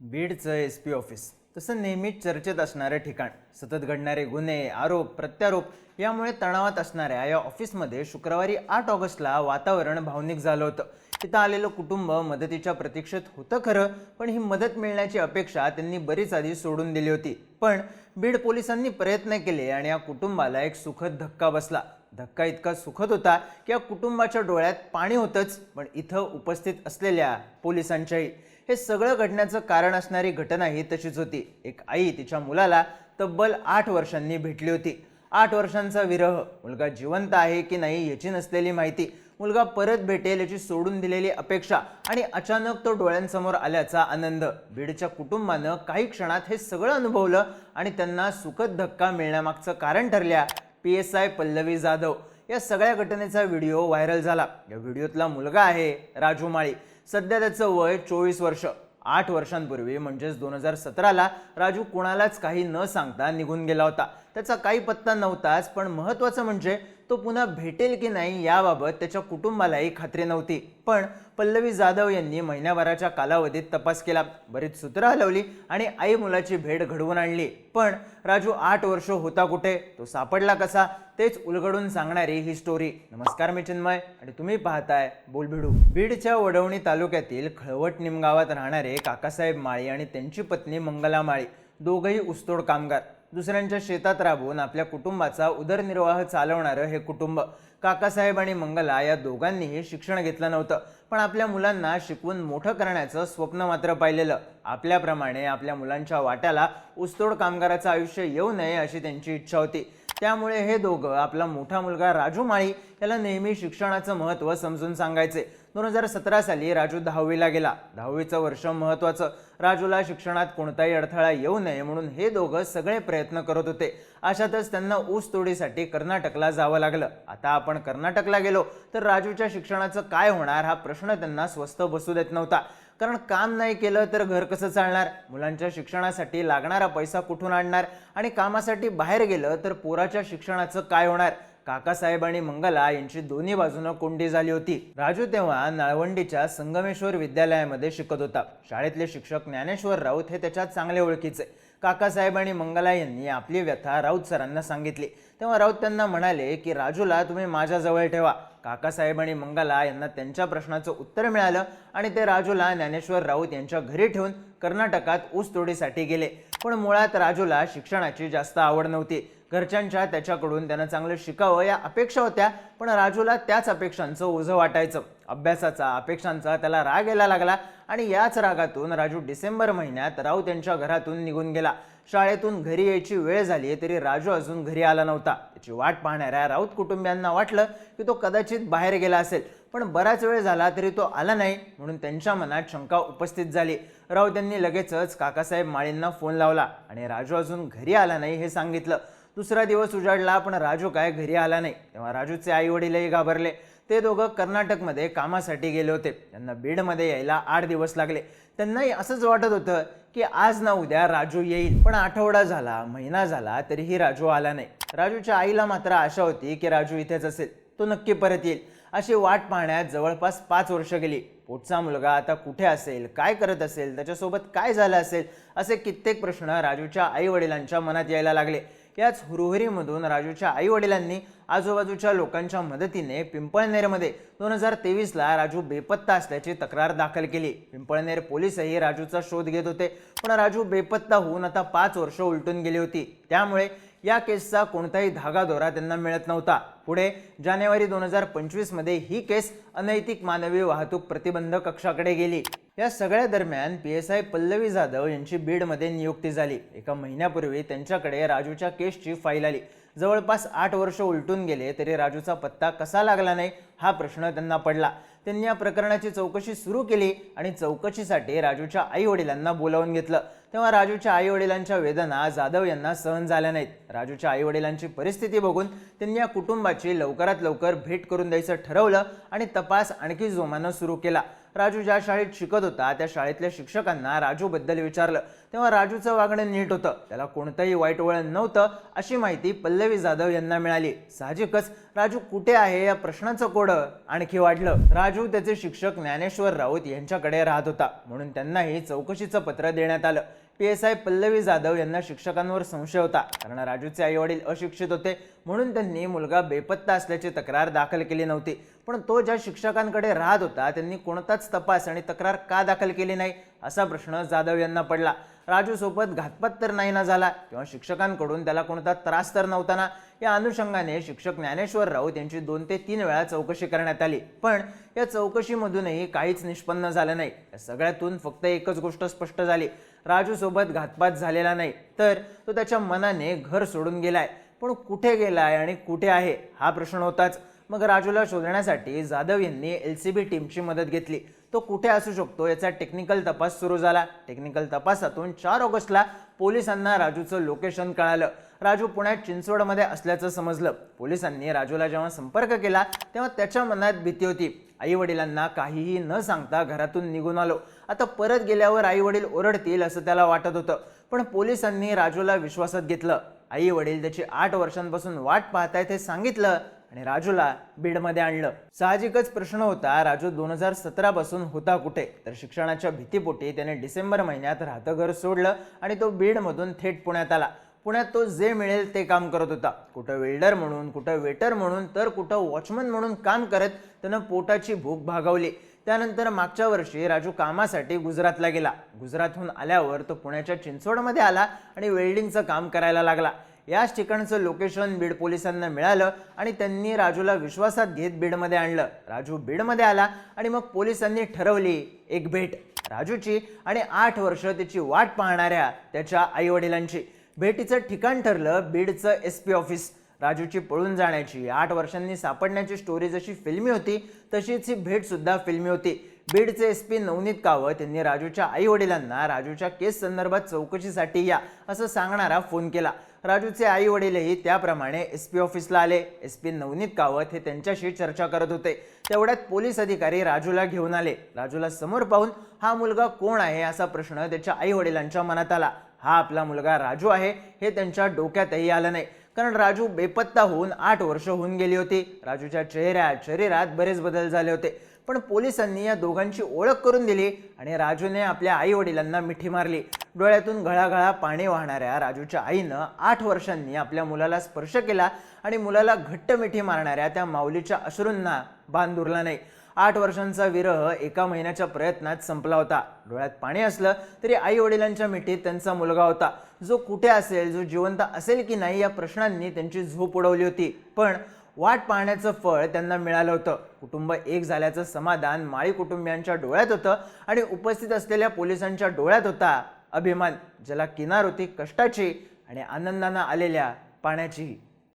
बीडचं S P office तसं नेहमीच चर्चेत असणारं ठिकाण. सतत घडणारे गुन्हे आरोप प्रत्यारोप यामुळे तणावात असणाऱ्या या ऑफिसमध्ये शुक्रवारी आठ ऑगस्टला वातावरण भावनिक झालं होतं. तिथं आलेलं कुटुंब मदतीच्या प्रतीक्षेत होतं खरं पण ही मदत मिळण्याची अपेक्षा त्यांनी बरीच आधी सोडून दिली होती. पण बीड पोलिसांनी प्रयत्न केले आणि या कुटुंबाला एक सुखद धक्का बसला. धक्का इतका सुखद होता की या कुटुंबाच्या डोळ्यात पाणी होतंच पण इथं उपस्थित असलेल्या पोलिसांच्याही. हे सगळं घडण्याचं कारण असणारी घटना ही तशीच होती. एक आई तिच्या मुलाला तब्बल आठ वर्षांनी भेटली होती. आठ वर्षांचा विरह. मुलगा जिवंत आहे की नाही याची नसलेली माहिती. मुलगा परत भेटेल याची सोडून दिलेली अपेक्षा आणि अचानक तो डोळ्यांसमोर आल्याचा आनंद. बीडच्या कुटुंबानं काही क्षणात हे सगळं अनुभवलं आणि त्यांना सुखद धक्का मिळण्यामागचं कारण ठरल्या P S I Pallavi Jadhav. या सगळ्या घटनेचा व्हिडिओ व्हायरल झाला. या व्हिडिओतला मुलगा आहे राजू माळी. सध्या त्याचं वय चोवीस वर्ष आठ वर्षांपूर्वी म्हणजेच दोन हजार सतराला राजू कुणालाच काही न सांगता निघून गेला होता. त्याचा काही पत्ता नव्हताच पण महत्त्वाचं म्हणजे तो पुन्हा भेटेल की नाही याबाबत त्याच्या कुटुंबालाही खात्री नव्हती. पण पल्लवी जाधव यांनी महिन्याभराच्या कालावधीत तपास केला. बरीच सूत्रं हलवली आणि आई मुलाची भेट घडवून आणली. पण राजू आठ वर्ष होता कुठे? तो सापडला कसा? तेच उलगडून सांगणारी ही स्टोरी नमस्कार मी चिन्मय आणि तुम्ही पाहताय बोलभिडू बीडच्या वडवणी तालुक्यातील खळवट निमगावात राहणारे काकासाहेब माळी आणि त्यांची पत्नी मंगला माळी दोघंही उस्तोड कामगार. दुसऱ्यांच्या शेतात राबवून आपल्या कुटुंबाचा उदरनिर्वाह चालवणारं हे कुटुंब. काकासाहेब आणि मंगला या दोघांनीही शिक्षण घेतलं नव्हतं पण आपल्या मुलांना शिकवून मोठं करण्याचं स्वप्न मात्र पाहिलेलं. आपल्याप्रमाणे आपल्या मुलांच्या वाट्याला ऊसतोड कामगाराचं आयुष्य येऊ नये अशी त्यांची इच्छा होती. त्यामुळे हे दोघं आपला मोठा मुलगा राजू माळी याला नेहमी शिक्षणाचं महत्त्व समजून सांगायचे. दोन हजार सतरा साली राजू दहावीला गेला. दहावीचं वर्ष महत्त्वाचं. राजूला शिक्षणात कोणताही अडथळा येऊ नये म्हणून हे दोघं सगळे प्रयत्न करत होते. अशातच त्यांना ऊस तोडीसाठी कर्नाटकला जावं लागलं. आता आपण कर्नाटकला गेलो तर राजूच्या शिक्षणाचं काय होणार हा प्रश्न त्यांना स्वस्त बसू देत नव्हता. कारण काम नाही केलं तर घर कसं चालणार? मुलांच्या शिक्षणासाठी लागणारा पैसा कुठून आणणार? आणि कामासाठी बाहेर गेलं तर पोराच्या शिक्षणाचं काय होणार? काकासाहेब आणि मंगला यांची दोन्ही बाजूनं कोंडी झाली होती. राजू तेव्हा नळवंडीच्या संगमेश्वर विद्यालयामध्ये शिकत होता. शाळेतले शिक्षक ज्ञानेश्वर राऊत हे त्याच्यात चांगले ओळखीचे. काकासाहेब आणि मंगला यांनी आपली व्यथा राऊत सरांना सांगितली. तेव्हा राऊत त्यांना म्हणाले की राजूला तुम्ही माझ्याजवळ ठेवा. काकासाहेब आणि मंगला यांना त्यांच्या प्रश्नाचं उत्तर मिळालं आणि ते राजूला ज्ञानेश्वर राऊत यांच्या घरी ठेवून कर्नाटकात ऊस तोडीसाठी गेले. पण मुळात राजूला शिक्षणाची जास्त आवड नव्हती. घरच्यांच्या त्याच्याकडून त्यानं चांगलं शिकावं या अपेक्षा होत्या. पण राजूला त्याच अपेक्षांचं ओझं वाटायचं. अभ्यासाचा अपेक्षांचा त्याला राग यायला लागला आणि याच रागातून राजू डिसेंबर महिन्यात राऊत यांच्या घरातून निघून गेला. शाळेतून घरी यायची वेळ झाली तरी राजू अजून घरी आला नव्हता. त्याची वाट पाहणाऱ्या राऊत कुटुंबियांना वाटलं की तो कदाचित बाहेर गेला असेल. पण बराच वेळ झाला तरी तो आला नाही म्हणून त्यांच्या मनात शंका उपस्थित झाली. राऊत यांनी लगेचच काकासाहेब माळींना फोन लावला आणि राजू अजून घरी आला नाही हे सांगितलं. दुसरा दिवस उजाडला पण राजू काय घरी आला नाही. तेव्हा राजूचे आई वडीलही घाबरले. ते दोघं कर्नाटकमध्ये कामासाठी गेले होते. त्यांना बीडमध्ये यायला आठ दिवस लागले. त्यांनाही असंच वाटत होतं की आज ना उद्या राजू येईल पण आठवडा झाला महिना झाला तरीही राजू आला नाही. राजूच्या आईला मात्र आशा होती की राजू इथेच असेल. तो नक्की परत येईल. अशी वाट पाहण्यात जवळपास पाच वर्ष गेली. पोटचा मुलगा आता कुठे असेल काय करत असेल त्याच्यासोबत काय झालं असेल असे कित्येक प्रश्न राजूच्या आई वडिलांच्या मनात यायला लागले. याच हुरुहरीमधून राजूच्या आईवडिलांनी आजूबाजूच्या लोकांच्या मदतीने पिंपळनेरमध्ये दोन हजार तेवीसला राजू बेपत्ता असल्याची तक्रार दाखल केली. पिंपळनेर पोलीसही राजूचा शोध घेत होते. पण राजू बेपत्ता होऊन आता पाच वर्ष उलटून गेली होती. त्यामुळे या केसचा कोणताही धागादोरा त्यांना मिळत नव्हता. पुढे जानेवारी दोन हजार पंचवीसमध्ये ही केस अनैतिक मानवी वाहतूक प्रतिबंध कक्षाकडे गेली. या सगळ्या दरम्यान P S I Pallavi Jadhav यांची बीडमध्ये नियुक्ती झाली. एका महिन्यापूर्वी त्यांच्याकडे राजूच्या केसची फाईल आली. जवळपास आठ वर्ष उलटून गेले तरी राजूचा पत्ता कसा लागला नाही हा प्रश्न त्यांना पडला. त्यांनी या प्रकरणाची चौकशी सुरू केली आणि चौकशीसाठी राजूच्या आई वडिलांना बोलावून घेतलं. तेव्हा राजूच्या आई वडिलांच्या वेदना जाधव यांना सहन झाल्या नाहीत. राजूच्या आई वडिलांची परिस्थिती बघून त्यांनी या कुटुंबाची लवकरात लवकर भेट करून द्यायचं ठरवलं आणि तपास आणखी जोमानं सुरू केला. राजू ज्या शाळेत शिकत होता त्या शाळेतल्या शिक्षकांना राजूबद्दल विचारलं. तेव्हा राजूचं वागणं नीट होतं. त्याला कोणतंही वाईट वळण नव्हतं अशी माहिती पल्लवी जाधव यांना मिळाली. साहजिकच राजू कुठे आहे या प्रश्नाचं कोडं आणखी वाढलं. राजू त्याचे शिक्षक ज्ञानेश्वर राऊत यांच्याकडे राहत होता म्हणून त्यांनाही चौकशीचं पत्र देण्यात आलं. P S I Pallavi Jadhav यांना शिक्षकांवर संशय होता. कारण राजूचे आई वडील अशिक्षित होते म्हणून त्यांनी मुलगा बेपत्ता असल्याची तक्रार दाखल केली नव्हती. पण तो ज्या शिक्षकांकडे राहत होता त्यांनी कोणताच तपास आणि तक्रार का दाखल केली नाही असा प्रश्न जाधव यांना पडला. राजूसोबत घातपात तर नाही ना झाला किंवा शिक्षकांकडून त्याला कोणता त्रास तर नव्हता ना या अनुषंगाने शिक्षक ज्ञानेश्वर राऊत यांची दोन ते तीन वेळा चौकशी करण्यात आली. पण या चौकशीमधूनही काहीच निष्पन्न झालं नाही. या सगळ्यातून फक्त एकच गोष्ट स्पष्ट झाली. राजूसोबत घातपात झालेला नाही. तर तो त्याच्या मनाने घर सोडून गेलाय. पण कुठे गेलाय आणि कुठे आहे? हा प्रश्न होताच. मग राजूला शोधण्यासाठी जाधव यांनी एल सी बी टीमची मदत घेतली. तो कुठे असू शकतो याचा टेक्निकल तपास सुरू झाला. टेक्निकल तपासातून चार ऑगस्टला पोलिसांना राजूचं लोकेशन कळालं. राजू पुण्यात चिंचवडमध्ये असल्याचं समजलं. पोलिसांनी राजूला जेव्हा संपर्क केला तेव्हा त्याच्या मनात भीती होती. आई वडिलांना काहीही न सांगता घरातून निघून आलो. आता परत गेल्यावर आई वडील ओरडतील असं त्याला वाटत होतं. पण पोलिसांनी राजूला विश्वासात घेतलं. आई वडील त्याची आठ वर्षांपासून वाट पाहतायत हे सांगितलं आणि राजूला बीडमध्ये आणलं. साहजिकच प्रश्न होता राजू दोन हजार सतरापासून होता कुठे? तर शिक्षणाच्या भीतीपोटी त्याने डिसेंबर महिन्यात राहतं घर सोडलं आणि तो बीडमधून थेट पुण्यात आला. पुण्यात तो जे मिळेल ते काम करत होता. कुठं वेल्डर म्हणून कुठं वेटर म्हणून तर कुठं वॉचमन म्हणून काम करत त्यानं पोटाची भूक भागवली. त्यानंतर मागच्या वर्षी राजू कामासाठी गुजरातला गेला. गुजरातहून आल्यावर तो पुण्याच्या चिंचवडमध्ये आला आणि वेल्डिंगचं काम करायला लागला. याच ठिकाणचं लोकेशन बीड पोलिसांना मिळालं आणि त्यांनी राजूला विश्वासात घेत बीडमध्ये आणलं. राजू बीडमध्ये आला आणि मग पोलिसांनी ठरवली एक भेट. राजूची आणि आठ वर्ष त्याची वाट पाहणाऱ्या त्याच्या आईवडिलांची. भेटीचं ठिकाण ठरलं बीडचं एस पी ऑफिस. राजूची पळून जाण्याची आठ वर्षांनी सापडण्याची स्टोरी जशी फिल्मी होती तशीच ही भेटसुद्धा फिल्मी होती. बीडचे एस पी नवनीत कावत यांनी राजूच्या आई वडिलांना राजूच्या केस संदर्भात चौकशीसाठी या असं सांगणारा फोन केला. राजूचे आई वडीलही त्याप्रमाणे एस पी ऑफिसला आले. एस पी नवनीत कावत हे त्यांच्याशी चर्चा करत होते. तेवढ्यात पोलीस अधिकारी राजूला घेऊन आले. राजूला समोर पाहून हा मुलगा कोण आहे? असा प्रश्न त्याच्या आई वडिलांच्या मनात आला. हा आपला मुलगा राजू आहे. हे त्यांच्या डोक्यातही आलं नाही. कारण राजू बेपत्ता होऊन आठ वर्ष होऊन गेली होती. राजूच्या चेहऱ्यात शरीरात बरेच बदल झाले होते. पण पोलिसांनी या दोघांची ओळख करून दिली आणि राजूने आपल्या आई वडिलांना मिठी मारली. डोळ्यातून घळाघळा पाणी वाहणाऱ्या राजूच्या आईनं आठ वर्षांनी आपल्या मुलाला स्पर्श केला आणि मुलाला घट्ट मिठी मारणाऱ्या त्या माऊलीच्या अश्रूंना बांध उरला नाही. आठ वर्षांचा विरह एका महिन्याच्या प्रयत्नात संपला होता. डोळ्यात पाणी असलं तरी आई वडिलांच्या मिठीत त्यांचा मुलगा होता. जो कुठे असेल जो जिवंत असेल की नाही या प्रश्नांनी त्यांची झोप उडवली होती. पण वाट पाहण्याचं फळ त्यांना मिळालं होतं. कुटुंब एक झाल्याचं समाधान माळी कुटुंबियांच्या डोळ्यात होतं आणि उपस्थित असलेल्या पोलिसांच्या डोळ्यात होता अभिमान ज्याला किनार होती कष्टाची आणि आनंदानं आलेल्या पाण्याचीही.